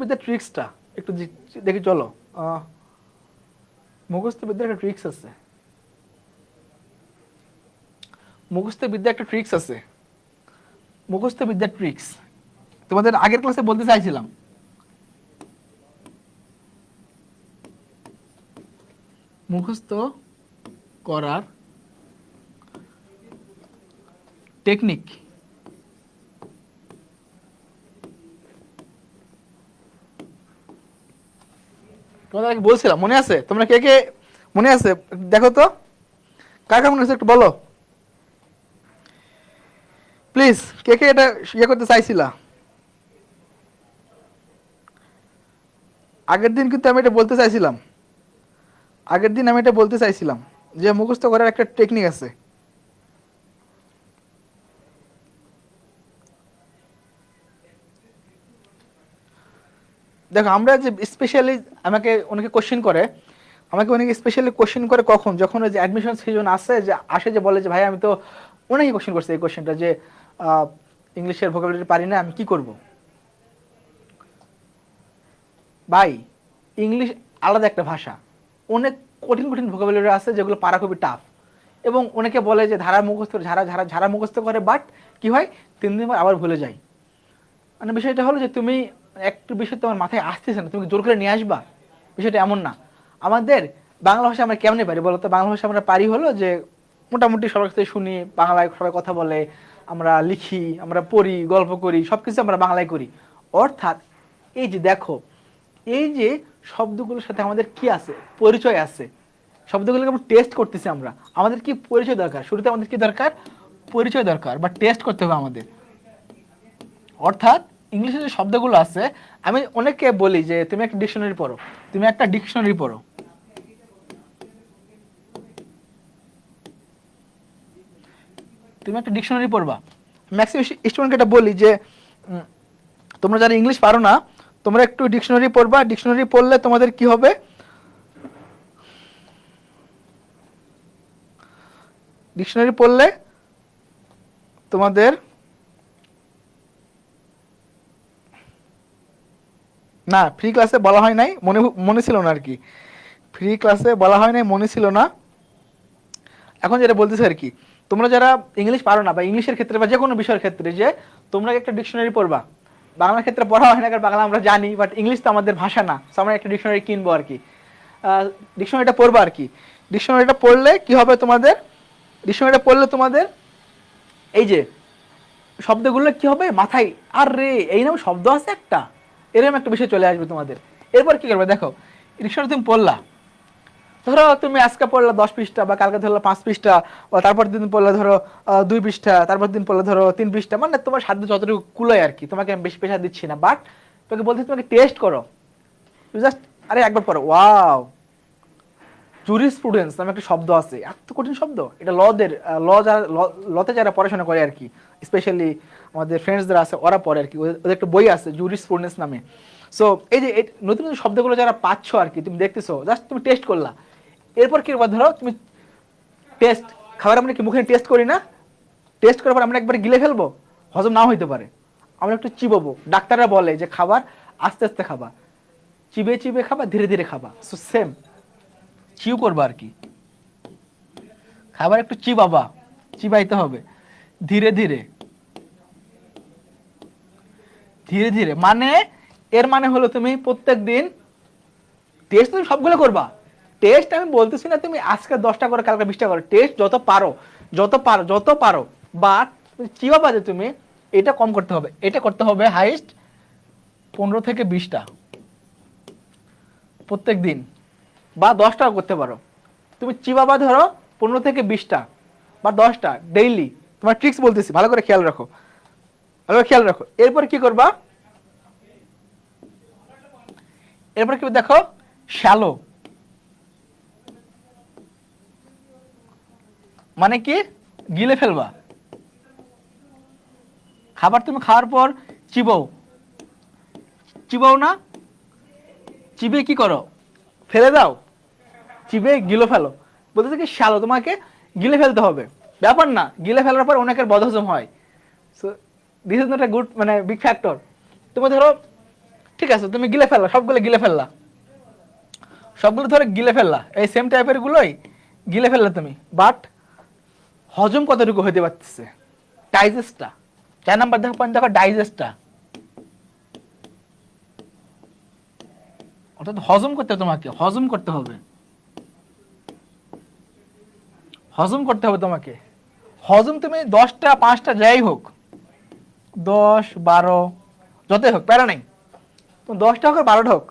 বিদ্যার ট্রিক্সটা একটু দেখি চলো। আহ, মুখস্থ বিদ্যার একটা ট্রিক্স আছে। মুখস্থ বিদ্যা একটা ট্রিক্স আছে। মুখস্থ বিদ্যার ট্রিক্স তোমাদের আগের ক্লাসে বলতে চাইছিলাম। মুখস্থ করার টেকনিক তোমাদের আগে বলছিলাম, মনে আছে? তোমরা কে কে মনে আছে? দেখো তো। কার কার মনে আছে একটু বলো? প্লিজ কে কে এটা ইয়ে করতে চাইছিলা? আগের দিন কিন্তু আমি এটা বলতে চাইছিলাম। আগের দিন আমি এটা বলতে চাইছিলাম যে মুখস্থ করার একটা টেকনিক আছে। দেখো, আমরা যে স্পেশালি আমাকে অনেকে কোশ্চেন করে, আমাকে অনেকে স্পেশালি কোশ্চেন করে কখন? যখন ওই যে অ্যাডমিশন সিজন আসে, যে আসে যে বলে যে, ভাই, আমি তো অনেকে কোশ্চেন করছে এই কোশ্চেনটা যে ইংলিশের ভোকাবুলারি পারি না, আমি কি করব? ভাই ইংলিশ আলাদা একটা ভাষা। অনেক কঠিন কঠিন ভোকাবুলারি আছে যেগুলো পারা খুবই টাফ এবং অনেকে বলে যে, ধারা মুখস্থ, ঝাড়া ঝাড়া ঝাড়া মুখস্থ করে বাট কি হয়? তিন দিন পর আবার ভুলে যায় মানে বিষয়টা হলো যে, তুমি একটু বিষয় তোমার মাথায় আসতেছে না। তুমি জোর করে নিয়ে আসবা? বিষয়টা এমন না। আমাদের বাংলা ভাষা আমরা কেমনে পারি বলতো? বাংলা ভাষা আমরা পারি হলো যে মোটামুটি সবার কাছে শুনি, বাংলায় সবাই কথা বলে, আমরা লিখি, আমরা পড়ি, গল্প করি সব কিছু আমরা বাংলায় করি। অর্থাৎ এই যে দেখো, এই যে শব্দগুলোর সাথে আমাদের কি আছে? পরিচয় আছে। শব্দগুলোকে আমরা টেস্ট করতেছি আমরা। আমাদের কি পরিচয় দরকার? শুরুতে আমাদের কি দরকার? পরিচয় দরকার বা টেস্ট করতে হবে আমাদের। অর্থাৎ ইংলিশে যে শব্দগুলো আছে, আমি অনেককে বলি যে, তুমি একটা ডিকশনারি পড়ো, তুমি একটা ডিকশনারি পড়ো। তুমি একটা ডিকশনারি পড়বা। ম্যাক্সিমাম স্টুডেন্টকে এটা বলি যে তোমরা যারা ইংলিশ পারো না, তোমরা একটু ডিকশনারি পড়বা, ডিকশনারি পড়লে তোমাদের কি হবে? ডিকশনারি পড়লে তোমাদের না ফ্রি ক্লাসে বলা হয় নাই, মনে মনে ছিল না আর কি। ফ্রি ক্লাসে বলা হয় নাই, মনে ছিল না। এখন যেটা বলতেছে আর কি, তোমরা যারা ইংলিশ পারো না বা ইংলিশের ক্ষেত্রে বা যে কোনো বিষয়ের ক্ষেত্রে যে, তোমরা একটা ডিকশনারি পড়বা। বাংলার ক্ষেত্রে পড়া হয় না, কারণ বাংলা আমরা জানি বাট ইংলিশ তো আমাদের ভাষা না আমরা একটা ডিকশনারি কিনবো আর কি। ডিকশনারিটা পড়বা আর কি। ডিকশনারিটা পড়লে কি হবে তোমাদের? ডিকশনারিটা পড়লে তোমাদের, এই যে, শব্দগুলো কি হবে? মাথায়, আর রে এই নাম শব্দ আছে একটা। এরকম একটা বিষয় চলে আসবে তোমাদের। এরপর কি করবে দেখো, রিক্সাটা তুমি পড়লা। ধরো তুমি আজকে পড়লা দশ পৃষ্ঠা বা কালকে ধরলো পাঁচ পৃষ্ঠা, বা তারপর দিন পড়লে ধরো দুই পৃষ্ঠা, তারপর দিন পড়লে ধরো তিন পৃষ্ঠা মানে তোমার সাধ্য যতটুকু কুলোয় আর কি, তোমাকে আমি বেশি পেশা দিচ্ছি না। বাট তোকে বলতে তোমাকে টেস্ট করো। জাস্ট আরে একবার পড়ো। ওয়াও জুরিসপ্রুডেন্স নামে একটা শব্দ আছে। এত কঠিন শব্দ? এটা লদের ল যারা লতে যারা পড়াশোনা করে আর কি স্পেশালি আমাদের ফ্রেন্ডসদের আছে, ওরা পড়ে আর কি, ওদের একটা বই আছে জুরিসপ্রুডেন্স নামে। সো এই যে নতুন নতুন শব্দগুলো যারা পাচ্ছ আর কি, তুমি দেখতেছো জাস্ট তুমি টেস্ট করলা। এরপর কি ধরো, তুমি টেস্ট খাবার আমরা কি মুখে টেস্ট করি না? টেস্ট করার পর আমরা একবার গিলে ফেলব? হজম নাও হইতে পারে। আমরা একটু চিবাবো। ডাক্তাররা বলে যে খাবার আস্তে আস্তে খাবা। চিবে চিবে খাবা, ধীরে ধীরে খাবা। সো সেম চিউ করবা আর কি। খাবার একটু চিবাবা, চিবাইতে হবে। ধীরে ধীরে। ধীরে ধীরে। মানে এর মানে হলো তুমি প্রত্যেক দিন টেস্ট তুমি সবগুলো করবা। টেস্ট আমি বলতেছি না তুমি আজকে দশটা করে, কালকে বিশটা করো। টেস্ট যত পারো যত পারো যত পারো। বাট চিবাবা যে তুমি, এটা কম করতে হবে। এটা করতে হবে হাইস্ট পনেরো থেকে বিশটা। প্রত্যেক দিন। বা দশটাও করতে পারো। তুমি চিবাবা ধরো পনেরো থেকে বিশটা বা দশটা ডেইলি তোমার ট্রিক্স বলতেছি, ভালো করে খেয়াল রাখো। ভালো করে খেয়াল রাখো। এরপর কি করবা? এরপর কি দেখো? শ্যালো মানে কি? গিলে ফেলবা। খাবার তুমি খাওয়ার পর চিবাও। চিবাও না? চিবে কি করো? ফেলে দাও। চিপে গিলে ফেলো। বলতেছে কি, শ্যালো, তোমাকে গিলে ফেলতে হবে। ব্যাপার না, গিলে ফেলার পর অনেকের বদহজম হয়। So this is not a good মানে বিগ ফ্যাক্টর তুমি ধরো, ঠিক আছে, তুমি গিলে ফেললা, সবগুলো গিলে ফেললা। সবগুলো ধরে গিলে ফেললা। এই সেম টাইপের গুলোই গিলে ফেললা তুমি। বাট হজম কতটুকু হইতে পারতেছে? ডাইজেস্টটা চার নাম্বার দেখো পয়েন্ট দেখো ডাইজেস্টটা অর্থাৎ হজম করতে হবে তোমাকে, হজম করতে হবে। হজম করতে হবে তোমাকে। হজম তুমি দশটা, পাঁচটা যাই হোক, দশ, বারো, যতই হোক, প্যারা নেই। তো দশটা হোক আর বারোটা হোক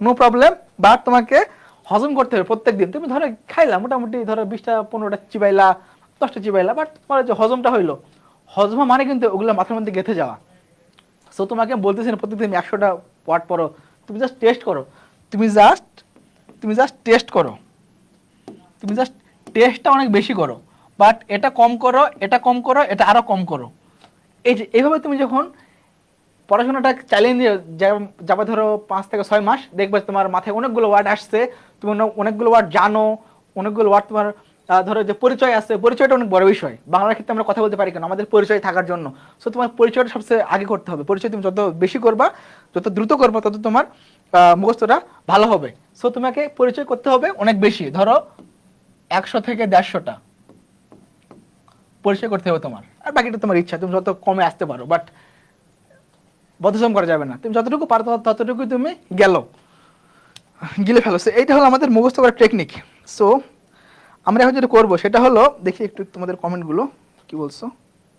নো প্রবলেম বাট তোমাকে হজম করতে হবে প্রত্যেক দিন তুমি ধরো খাইলা, মোটামুটি ধরো বিশটা, পনেরোটা চিবাইলা, দশটা চিবাইলা বাট তোমার যে হজমটা হইল, হজমা মানে কিন্তু ওগুলো মাথার মধ্যে গেঁথে যাওয়া। সো তোমাকে বলতেছি না প্রত্যেকদিন একশোটা ওয়ার্ড পড়ো তুমি জাস্ট টেস্ট করো। তুমি জাস্ট তুমি জাস্ট টেস্ট করো। তুমি জাস্ট টেস্টটা অনেক বেশি করো। বাট এটা কম করো, এটা কম করো, এটা আরও কম করো। এই যে, এইভাবে তুমি যখন পড়াশোনাটা চালিয়ে নিয়ে যাবে ধরো পাঁচ থেকে ছয় মাস, দেখবে তোমার মাথায় অনেকগুলো ওয়ার্ড আসছে, তুমি অনেকগুলো ওয়ার্ড জানো, অনেকগুলো ওয়ার্ড তোমার ধরো যে পরিচয় আছে, পরিচয়টা অনেক বড় বিষয়। বাংলার ক্ষেত্রে আমরা কথা বলতে পারি কেন? আমাদের পরিচয় থাকার জন্য। সো তোমার পরিচয়টা সবচেয়ে আগে করতে হবে। পরিচয় তুমি যত বেশি করবা, যত দ্রুত করবা, তত তোমার মুখস্থটা ভালো হবে। সো তোমাকে পরিচয় করতে হবে অনেক বেশি। ধরো, একশো থেকে দেড়শোটা। পরিচয় করতে হবে তোমার। আর বাকিটা তোমার ইচ্ছা। তুমি যত কমে আসতে পারো বাট বদহজম করা যাবে না। তুমি যতটুকু পারো, তত- ততটুকু তুমি গেল। গিলে ফেলো। এইটা হলো আমাদের মুখস্থ করার টেকনিক সো আমরা এখন যেটা করব সেটা হলো দেখি একটু তোমাদের কমেন্টগুলো কি বলছো?